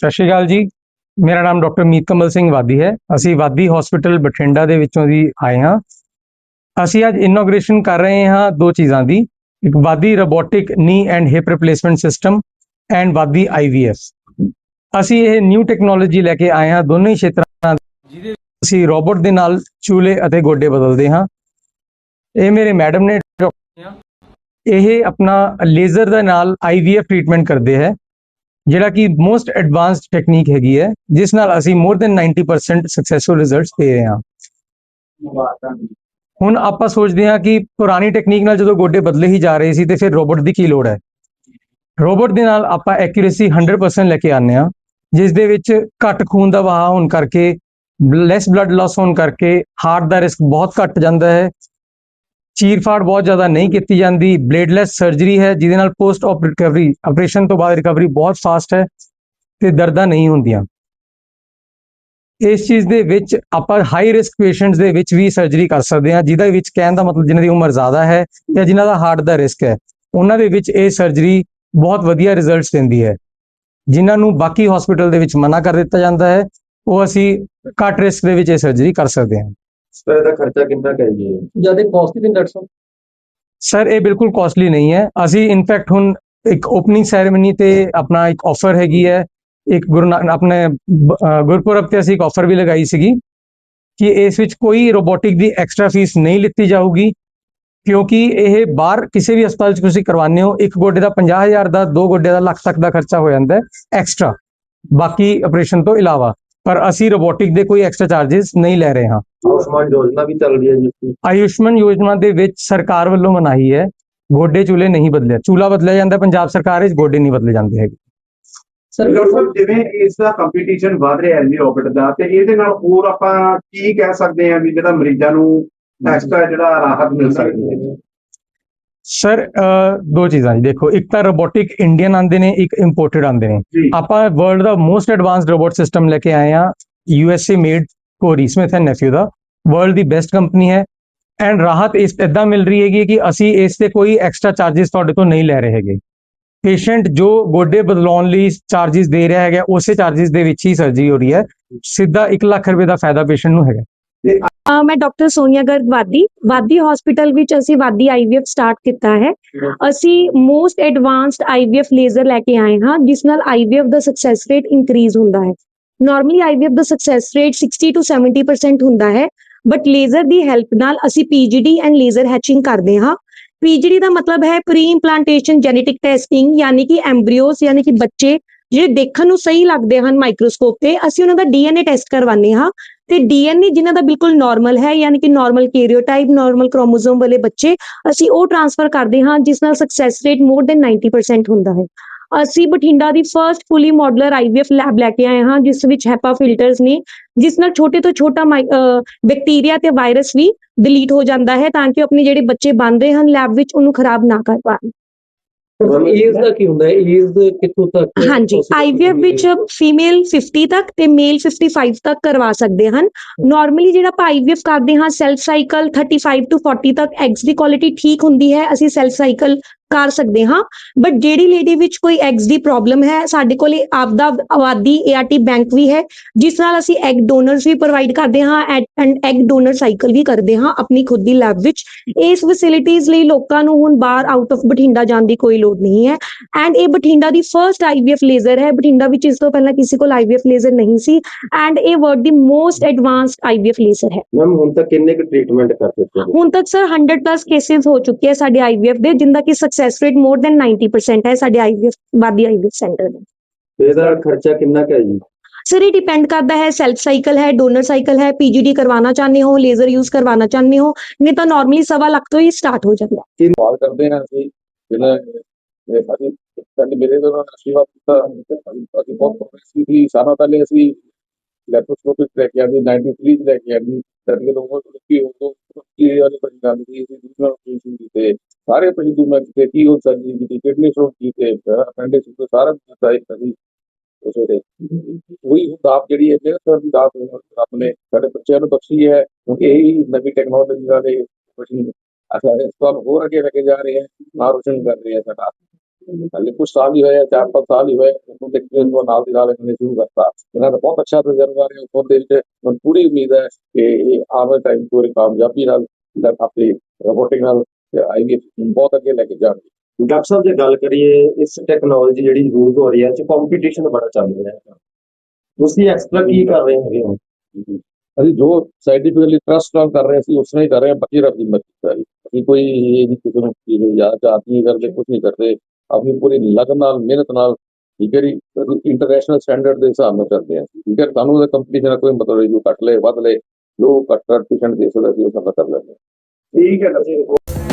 ਸਤਿ ਸ਼੍ਰੀ ਅਕਾਲ ਜੀ। ਮੇਰਾ ਨਾਮ ਡਾਕਟਰ ਮੀਤ ਕਮਲ ਸਿੰਘ ਵਾਦੀ ਹੈ। ਅਸੀਂ ਵਾਦੀ ਹਸਪੀਟਲ ਬਠਿੰਡਾ ਦੇ ਵਿੱਚੋਂ ਦੀ ਆਏ ਹਾਂ। ਅਸੀਂ ਅੱਜ ਇਨੋਗ੍ਰੇਸ਼ਨ ਕਰ ਰਹੇ ਹਾਂ ਦੋ ਚੀਜ਼ਾਂ ਦੀ। ਇੱਕ ਵਾਦੀ robotic knee and hip replacement system and ਵਾਦੀ ਆਈਵੀਐਫ ਅਸੀਂ ਇਹ ਨਿਊ ਟੈਕਨੋਲੋਜੀ ਲੈ ਕੇ ਆਏ ਹਾਂ ਦੋਨੋਂ ਹੀ ਖੇਤਰਾਂ ਜਿਹਦੇ ਅਸੀਂ ਰੋਬੋਟ ਦੇ ਨਾਲ ਚੂਲੇ ਅਤੇ ਗੋਡੇ ਬਦਲਦੇ ਹਾਂ। ਇਹ ਮੇਰੇ ਮੈਡਮ ਨੇ ਇਹ ਆਪਣਾ ਲੇਜ਼ਰ ਦੇ ਨਾਲ ਆਈਵੀਐਫ ਟ੍ਰੀਟਮੈਂਟ ਕਰਦੇ ਹੈ। ਜਿਹੜਾ ਕਿ ਮੋਸਟ ਐਡਵਾਂਸਡ ਟੈਕਨੀਕ ਹੈਗੀ ਹੈ, ਜਿਸ ਨਾਲ ਅਸੀਂ ਮੋਰ ਦੈਨ 90% ਸਕਸੈਸਫੁਲ ਰਿਜ਼ਲਟਸ ਦੇ ਰਹੇ ਹਾਂ। ਹੁਣ ਆਪਾਂ ਸੋਚਦੇ ਹਾਂ ਕਿ ਪੁਰਾਣੀ ਟੈਕਨੀਕ ਨਾਲ ਜਦੋਂ ਗੋਡੇ ਬਦਲੇ ਹੀ ਜਾ ਰਹੇ ਸੀ, ਤੇ ਫਿਰ ਰੋਬੋਟ ਦੀ ਕੀ ਲੋੜ ਹੈ? ਰੋਬੋਟ ਦੇ ਨਾਲ ਆਪਾਂ ਐਕੂਰੇਸੀ 100% ਲੈ ਕੇ ਆਉਂਦੇ ਹਾਂ, ਜਿਸ ਦੇ ਵਿੱਚ ਘੱਟ ਖੂਨ ਦਾ ਵਹਾਅ ਹੋਣ ਕਰਕੇ ਲੈਸ ਬਲੱਡ ਲਾਸ ਹੋਣ ਕਰਕੇ ਹਾਰਟ ਦਾ ਰਿਸਕ ਬਹੁਤ ਘੱਟ ਜਾਂਦਾ ਹੈ ਚੀਰਫਾੜ ਬਹੁਤ ਜ਼ਿਆਦਾ ਨਹੀਂ ਕੀਤੀ ਜਾਂਦੀ। ਬਲੇਡਲੈਸ ਸਰਜਰੀ ਹੈ, ਜਿਹਦੇ ਨਾਲ ਪੋਸਟ ਆਪ ਰਿਕਵਰੀ ਆਪਰੇਸ਼ਨ ਤੋਂ ਬਾਅਦ ਰਿਕਵਰੀ ਬਹੁਤ ਫਾਸਟ ਹੈ ਤੇ ਦਰਦਾਂ ਨਹੀਂ ਹੁੰਦੀਆਂ। ਇਸ ਚੀਜ਼ ਦੇ ਵਿੱਚ ਆਪਾਂ ਹਾਈ ਰਿਸਕ ਪੇਸ਼ੈਂਟਸ ਦੇ ਵਿੱਚ ਵੀ ਸਰਜਰੀ ਕਰ ਸਕਦੇ ਹਾਂ, ਜਿਹਦੇ ਵਿੱਚ ਕਹਿਣ ਦਾ ਮਤਲਬ ਜਿਨ੍ਹਾਂ ਦੀ ਉਮਰ ਜ਼ਿਆਦਾ ਹੈ ਜਾਂ ਜਿਨ੍ਹਾਂ ਦਾ ਹਾਰਟ ਦਾ ਰਿਸਕ ਹੈ। ਉਹਨਾਂ ਦੇ ਵਿੱਚ ਇਹ ਸਰਜਰੀ ਬਹੁਤ ਵਧੀਆ ਰਿਜ਼ਲਟਸ ਦਿੰਦੀ ਹੈ। ਜਿਨ੍ਹਾਂ ਨੂੰ ਬਾਕੀ ਹਸਪੀਟਲ ਦੇ ਵਿੱਚ ਮਨਾ ਕਰ ਦਿੱਤਾ ਜਾਂਦਾ ਹੈ, ਉਹ ਅਸੀਂ ਘੱਟ ਰਿਸਕ ਦੇ ਵਿੱਚ ਇਹ ਸਰਜਰੀ ਕਰ ਸਕਦੇ ਹਾਂ। ਸਰ ਇਹਦਾ ਖਰਚਾ ਕਿੰਨਾ ਕੁ ਹੈ ਜੀ? ਜ਼ਿਆਦਾ ਕਾਸਟਲੀ ਨਹੀਂ ਡਾਕਟਰ ਸਾਹਿਬ। ਸਰ ਇਹ ਬਿਲਕੁਲ ਕਾਸਟਲੀ ਨਹੀਂ ਹੈ। ਅਸੀਂ ਇਨਫੈਕਟ ਹੁਣ ਇੱਕ ਓਪਨਿੰਗ ਸੈਰੇਮਨੀ ਤੇ ਆਪਣਾ ਇੱਕ ਆਫਰ ਹੈਗੀ ਹੈ। ਇੱਕ ਗੁਰੂ ਆਪਣੇ ਗੁਰਪੁਰਬ ਤੇ ਅਸੀਂ ਇੱਕ ਆਫਰ ਵੀ ਲਗਾਈ ਸੀਗੀ ਕਿ ਇਸ ਵਿੱਚ ਕੋਈ ਰੋਬੋਟਿਕ ਦੀ ਐਕਸਟਰਾ ਫੀਸ ਨਹੀਂ ਲਿੱਤੀ ਜਾਊਗੀ ਕਿਉਂਕਿ ਇਹ ਬਾਹਰ ਕਿਸੇ ਵੀ ਹਸਪਤਾਲ 'ਚ ਤੁਸੀਂ ਕਰਵਾਉਂਦੇ ਹੋ ਇੱਕ ਗੋਡੇ ਦਾ 50000 ਦਾ ਦੋ ਗੋਡੇ ਦਾ ਲੱਖ ਤੱਕ ਦਾ ਖਰਚਾ ਹੋ ਜਾਂਦਾ ਹੈ ਐਕਸਟਰਾ ਬਾਕੀ ਆਪਰੇਸ਼ਨ ਤੋਂ ਇਲਾਵਾ ਪਰ ਅਸੀਂ ਰੋਬੋਟਿਕ ਦੇ ਕੋਈ ਐਕਸਟਰਾ ਚਾਰजेस ਨਹੀਂ ਲੈ ਰਹੇ ਹਾਂ। ਆਯੁਸ਼ਮਾਨ ਯੋਜਨਾ ਵੀ ਚੱਲ ਰਹੀ ਹੈ ਜੀ। ਆਯੁਸ਼ਮਨ ਯੋਜਨਾ ਦੇ ਵਿੱਚ ਸਰਕਾਰ ਵੱਲੋਂ ਮਨਾਹੀ ਹੈ ਗੋਡੇ ਚੂਲੇ ਨਹੀਂ ਬਦਲਿਆ। ਚੂਲਾ ਬਦਲਿਆ ਜਾਂਦਾ ਪੰਜਾਬ ਸਰਕਾਰ ਵਿੱਚ ਗੋਡੇ ਨਹੀਂ ਬਦਲੇ ਜਾਂਦੇ ਹੈਗੇ। ਸਰ ਡਾਕਟਰ ਸਾਹਿਬ ਜਿਵੇਂ ਇਸ ਦਾ ਕੰਪੀਟੀਸ਼ਨ ਵਧ ਰਿਹਾ ਹੈ ਜੀ ਰੋਬੋਟ ਦਾ ਤੇ ਇਹਦੇ ਨਾਲ ਹੋਰ ਆਪਾਂ ਕੀ ਕਹਿ ਸਕਦੇ ਹਾਂ ਵੀ ਜਿਹੜਾ ਮਰੀਜ਼ਾਂ ਨੂੰ ਐਕਸਟਰਾ ਜਿਹੜਾ ਰਾਹਤ ਮਿਲ ਸਕਦੀ ਹੈ ਸਰ ਦੋ ਚੀਜ਼ਾਂ ਜੀ। ਦੇਖੋ ਇੱਕ ਤਾਂ ਰੋਬੋਟਿਕ ਇੰਡੀਅਨ ਆਂਦੇ ਨੇ ਇੱਕ ਇੰਪੋਰਟਡ ਆਂਦੇ ਨੇ। ਆਪਾਂ ਵਰਲਡ ਦਾ ਮੋਸਟ ਐਡਵਾਂਸਡ ਰੋਬੋਟ ਸਿਸਟਮ ਲੈ ਕੇ ਆਏ ਆ U S A made Kori Smith and nephew ਦਾ। ਵਰਲਡ ਦੀ ਬੈਸਟ ਕੰਪਨੀ ਹੈ। ਐਂਡ ਰਾਹਤ ਇਸ ਇਦਾਂ ਮਿਲ ਰਹੀ ਹੈਗੀ ਕਿ ਅਸੀਂ ਇਸ ਤੇ ਕੋਈ ਐਕਸਟਰਾ ਚਾਰजेस ਤੁਹਾਡੇ ਤੋਂ ਨਹੀਂ ਲੈ ਰਹੇ ਹੈਗੇ। ਪੇਸ਼ੈਂਟ ਜੋ ਗੋਡੇ ਬਦਲਾਉਣ ਲਈ ਚਾਰजेस ਦੇ ਰਿਹਾ ਹੈਗਾ ਉਸੇ ਚਾਰजेस ਦੇ ਵਿੱਚ ਹੀ ਸਰਜਰੀ ਹੋ ਰਹੀ ਹੈ। ਸਿੱਧਾ 1 ਲੱਖ ਰੁਪਏ ਦਾ ਫਾਇਦਾ ਪੇਸ਼ੈਂਟ ਨੂੰ ਹੈਗਾ। ਮੈਂ ਡਾਕਟਰ ਸੋਨੀਆ ਗਰਗ ਵਾਦੀ ਵਾਦੀ ਹਸਪੀਟਲ ਵਿੱਚ ਅਸੀਂ ਵਾਦੀ ਆਈਵੀਐਫ ਸਟਾਰਟ ਕੀਤਾ ਹੈ। ਅਸੀਂ ਮੋਸਟ ਐਡਵਾਂਸਡ ਆਈਵੀਐਫ ਲੇਜ਼ਰ ਲੈ ਕੇ ਆਏ ਹਾਂ ਜਿਸ ਨਾਲ ਆਈਵੀਐਫ ਦਾ ਸਕਸੈਸ ਰੇਟ ਇਨਕਰੀਜ਼ ਹੁੰਦਾ ਹੈ। ਨਾਰਮਲੀ ਆਈਵੀਐਫ ਦਾ ਸਕਸੈਸ ਰੇਟ 60 ਤੋਂ 70% ਹੁੰਦਾ ਹੈ ਬਟ ਲੇਜ਼ਰ ਦੀ ਹੈਲਪ ਨਾਲ ਅਸੀਂ ਪੀਜੀਡੀ ਐਂਡ ਲੇਜ਼ਰ ਹੈਚਿੰਗ ਕਰਦੇ ਹਾਂ। ਪੀਜੀਡੀ ਦਾ ਮਤਲਬ ਹੈ ਪ੍ਰੀ ਇੰਪਲਾਂਟੇਸ਼ਨ ਜੈਨੇਟਿਕ ਟੈਸਟਿੰਗ ਯਾਨੀ ਕਿ ਐਮਬ੍ਰੀਓਸ ਯਾਨੀ ਕਿ ਬੱਚੇ ਜਿਹੜੇ ਦੇਖਣ ਨੂੰ ਸਹੀ ਲੱਗਦੇ ਹਨ ਮਾਈਕਰੋਸਕੋਪ ਤੇ ਅਸੀਂ ਉਹਨਾਂ ਦਾ ਡੀਐਨਏ ਟੈਸਟ ਕਰਵਾਉਂਦੇ ਹਾਂ। ਤੇ ਡੀਐਨਏ ਜਿਨ੍ਹਾਂ ਦਾ ਬਿਲਕੁਲ ਨਾਰਮਲ ਹੈ, ਯਾਨੀ ਕਿ ਨਾਰਮਲ ਕੈਰੀਓਟਾਈਪ ਨਾਰਮਲ ਕ੍ਰੋਮੋਸੋਮ ਵਾਲੇ ਬੱਚੇ, ਅਸੀਂ ਉਹ ਟ੍ਰਾਂਸਫਰ ਕਰਦੇ ਹਾਂ ਜਿਸ ਨਾਲ ਸਕਸੈਸ ਰੇਟ ਮੋਰ ਦੈਨ 90% ਹੁੰਦਾ ਹੈ। ਅਸੀਂ ਬਠਿੰਡਾ ਦੀ first fully modular IVF lab ਲੈ ਕੇ ਆਏ ਹਾਂ, ਜਿਸ ਵਿੱਚ ਹੈਪਾ ਫਿਲਟਰਸ ਨੇ, ਜਿਸ ਨਾਲ ਛੋਟੇ ਤੋਂ ਛੋਟਾ ਬੈਕਟੀਰੀਆ ਤੇ ਵਾਇਰਸ ਵੀ ਡਿਲੀਟ ਹੋ ਜਾਂਦਾ ਹੈ, ਤਾਂ ਕਿ ਉਹ ਆਪਣੇ ਜਿਹੜੇ ਬੱਚੇ ਬਣ ਰਹੇ ਹਨ ਲੈਬ ਵਿੱਚ, ਉਹਨੂੰ ਖਰਾਬ ਨਾ ਕਰ ਪਾਣ। ਏਜ ਦਾ ਕੀ ਹੁੰਦਾ ਹੈ? ਏਜ ਕਿੱਥੋਂ ਤੱਕ ਹਾਂਜੀ ਆਈਵੀਐਫ ਵਿੱਚ? ਫੀਮੇਲ 50 ਤੱਕ ਤੇ ਮੇਲ 55 ਤੱਕ ਕਰਵਾ ਸਕਦੇ ਹਨ। ਨਾਰਮਲੀ ਜਿਹੜਾ ਆਪਾਂ ਆਈਵੀਐਫ ਕਰਦੇ ਹਾਂ ਸੈਲਫ ਸਾਈਕਲ 35 ਤੋਂ 40 ਤੱਕ ਐਗਸ ਦੀ ਕੁਆਲਿਟੀ ਠੀਕ ਹੁੰਦੀ ਹੈ। ਅਸੀਂ ਸੈਲਫ ਸਾਈਕਲ ਕਰ ਸਕਦੇ ਹਾਂ। ਬਟ ਜਿਹੜੀ ਲੇਡੀ ਵਿੱਚ ਕੋਈ ਐਗਸ ਦੀ ਪ੍ਰੋਬਲਮ ਹੈ ਸਾਡੇ ਕੋਲ ਆਪਦਾ ਆਬਾਦੀ ਏਆਰਟੀ ਬੈਂਕ ਵੀ ਹੈ ਜਿਸ ਨਾਲ ਅਸੀਂ ਐਗ ਡੋਨਰਸ ਵੀ ਪ੍ਰੋਵਾਈਡ ਕਰਦੇ ਹਾਂ ਐਂਡ ਐਗ ਡੋਨਰ ਸਾਈਕਲ ਵੀ ਕਰਦੇ ਹਾਂ ਆਪਣੀ ਖੁਦ ਦੀ ਲੈਬ ਵਿੱਚ। ਇਸ ਫੈਸਿਲਿਟੀਜ਼ ਲਈ ਲੋਕਾਂ ਨੂੰ ਹੁਣ ਬਾਹਰ ਆਊਟ ਆਫ ਬਠਿੰਡਾ ਜਾਣ ਦੀ ਕੋਈ ਲੋੜ ਨਹੀਂ ਹੈ। ਐਂਡ ਇਹ ਬਠਿੰਡਾ ਦੀ ਫਰਸਟ ਆਈਵੀਐਫ ਲੇਜ਼ਰ ਹੈ। ਬਠਿੰਡਾ ਵਿੱਚ ਇਸ ਤੋਂ ਪਹਿਲਾਂ ਕਿਸੇ ਕੋਲ ਆਈਵੀਐਫ ਲੇਜ਼ਰ ਨਹੀਂ ਸੀ। ਐਂਡ ਇਹ ਵਰਲਡ ਦੀ ਮੋਸਟ ਐਡਵਾਂਸਡ ਆਈਵੀਐਫ ਲੇਜ਼ਰ ਹੈ। ਮੈਮ ਹੁਣ ਤੱਕ ਕਿੰਨੇ ਕੁ ਟ੍ਰੀਟਮੈਂਟ ਕਰ ਚੁੱਕੇ ਹੋ? ਹੁਣ ਤੱਕ ਸਰ 100 ਪਲੱਸ ਕੇਸਿਸ ਹੋ ਚੁੱਕੇ ਹੈ ਸਾਡੇ ਆਈਵੀਐਫ ਦੇ ਜਿੰਦਾ ਕਿ ਸਕਸੈਸ ਰੇਟ ਮੋਰ ਦੈਨ 90% ਹੈ ਸਾਡੇ ਆਈਵੀਐਫ ਬਾਦੀ ਆਈਵੀਐਫ ਸੈਂਟਰ ਦੇ। ਇਹਦਾ ਖਰਚਾ ਕਿੰਨਾ ਕੁ ਹੈ ਜੀ? ਸਰ ਇਹ ਡਿਪੈਂਡ ਕਰਦਾ ਹੈ ਸੈਲਫ ਸਾਈਕਲ ਹੈ ਡੋਨਰ ਸਾਈਕਲ ਹੈ ਪੀਜੀਡੀ ਕਰਵਾਉਣਾ ਚਾਹੁੰਦੇ ਹੋ ਲੇਜ਼ਰ ਯੂਜ਼ ਕਰਵਾਉਣਾ ਚਾਹੁੰਦੇ ਹੋ ਨਹੀਂ ਤਾਂ ਨਾਰਮਲੀ ਸਵਾ ਲੱਖ ਤੋਂ ਹੀ ਸਟਾਰਟ ਹੋ ਜਾਂਦਾ। ਹੈ ਸਵਾਲ ਕਰਦੇ ਹਾਂ ਅਸੀਂ ਜਿਹੜਾ ਇਹ ਸਾਡੀ ਸਾਡੇ ਮੇਰੇ ਤੋਂ ਉਹਨਾਂ ਨੇ ਸੇਵਾ ਕੀਤਾ ਅਸੀਂ ਬਹੁਤ ਪ੍ਰੋਗਰੈਸਿਵਲੀ ਸਾਰਾ ਪਹਿਲੇ ਅਸੀਂ ਲੈਪਰੋਸਕੋਪਿਕ ਲੈ 93 ਚ ਲੈ ਕੇ ਆਂਦੀ ਸਰਦੀ ਨੂੰ ਉਹ ਕੀ ਉਹ ਕੀ ਵਾਲੀ ਪਰੀ ਸੀ ਅਸੀਂ ਦੂਸਰਾ ਆਪਰੇਸ਼ਨ ਕੀਤੇ ਸਾਰੇ ਪ੍ਰੋਸੀਜਰ ਕੀਤੇ ਕੀ ਉਹ ਸਰਜਰੀ ਕੀਤੀ, ਕਿਡਨੀ ਸਟੋਨ ਕੀਤੇ ਅਪੈਂਡਿਕਸ ਤੋਂ ਸਾਰਾ ਕੁਝ ਕੀਤਾ ਇੱਕ ਅਸੀਂ ਉਸ ਦੇ ਉਹੀ ਹੁਣ ਆਪ ਜਿਹੜੀ ਹੈ ਮੇਰੇ ਸਰ ਦੀ ਦਾਤ ਰੱਬ ਸਾਡੇ ਬੱਚਿਆਂ ਨੂੰ ਬਖਸ਼ੀ ਹੈ, ਹੁਣ ਇਹ ਨਵੀਂ ਟੈਕਨੋਲੋਜੀ ਦਾ ਮਸ਼ੀਨ ਅਸਾਂ ਇਸ ਤੋਂ ਹੋਰ ਅੱਗੇ ਲੈ ਕੇ ਜਾ ਰਹੇ ਹਾਂ ਨਾਮ ਰੋਸ਼ਨ ਕਰ ਰਹੇ ਹਾਂ ਸਾਡਾ। ਹਾਲੇ ਕੁਝ ਸਾਲ ਹੀ ਹੋਏ ਆ, ਚਾਰ ਪੰਜ ਸਾਲ ਹੀ ਹੋਏ ਉਹ ਦੇਖਦੇ ਨੂੰ ਨਾਲ ਦੀ ਨਾਲ ਇਹਨਾਂ ਨੇ ਸ਼ੁਰੂ ਕਰਤਾ ਇਹਨਾਂ ਦਾ ਬਹੁਤ ਅੱਛਾ ਰਿਜ਼ਲਟ ਆ ਰਿਹਾ ਉਸ ਦੇ ਵਿੱਚ ਮੈਨੂੰ ਪੂਰੀ ਉਮੀਦ ਹੈ ਕਿ ਇਹ ਆਉਣ ਵਾਲੇ ਟਾਈਮ ਪੂਰੀ ਕਾਮਯਾਬੀ ਨਾਲ ਜਿਹੜਾ ਆਪਣੀ ਰੋਬੋਟਿਕ ਨਾਲ ਆਈਵੀਐਫ ਬਹੁਤ ਅੱਗੇ ਲੈ ਕੇ ਜਾਣਗੇ ਡਾਕਟਰ ਸਾਹਿਬ ਜੇ ਗੱਲ ਕਰੀਏ ਇਸ ਟੈਕਨੋਲੋਜੀ ਜਿਹੜੀ ਯੂਜ਼ ਹੋ ਰਹੀ ਹੈ ਚ ਕੰਪੀਟੀਸ਼ਨ ਬੜਾ ਚੱਲ ਰਿਹਾ ਹੈ ਤੁਸੀਂ ਐਕਸਟਰਾ ਕੀ ਕਰ ਰਹੇ ਹੈਗੇ ਹੋ ਅਸੀਂ ਜੋ ਸਾਇੰਟੀਫਿਕਲੀ ਟਰਸਟ ਨਾਲ ਕਰ ਰਹੇ ਸੀ ਉਸ ਨਾਲ ਹੀ ਕਰ ਰਹੇ ਹਾਂ ਬਾਕੀ ਰੱਬ ਦੀ ਮਰਜ਼ੀ ਸਾਰੀ ਅਸੀਂ ਕੋਈ ਇਹ ਨਹੀਂ ਕਿਸੇ ਨੂੰ ਕੀ ਯਾਦ ਚਾਹਤ ਨਹੀਂ ਕਰਦੇ ਕੁਝ ਨਹੀਂ ਕਰਦੇ ਆਪਣੀ ਪੂਰੀ ਲਗਨ ਨਾਲ, ਮਿਹਨਤ ਨਾਲ ਠੀਕ ਹੈ ਜੀ ਇੰਟਰਨੈਸ਼ਨਲ ਸਟੈਂਡਰਡ ਦੇ ਹਿਸਾਬ ਨਾਲ ਕਰਦੇ ਹਾਂ ਠੀਕ ਹੈ ਤੁਹਾਨੂੰ ਉਹਦਾ ਕੰਪੀਟੀਸ਼ਨ ਦਾ ਕੋਈ ਮਤਲਬ ਨਹੀਂ, ਜੋ ਘੱਟ ਲਏ, ਵੱਧ ਲਏ, ਜੋ ਘੱਟ ਪਰਸੈਂਟ ਦੇ ਸਕਦਾ ਸੀ ਉਹ ਸਭ ਕਰ ਲੈਂਦੇ ਹਾਂ। ਠੀਕ ਹੈ ਜੀ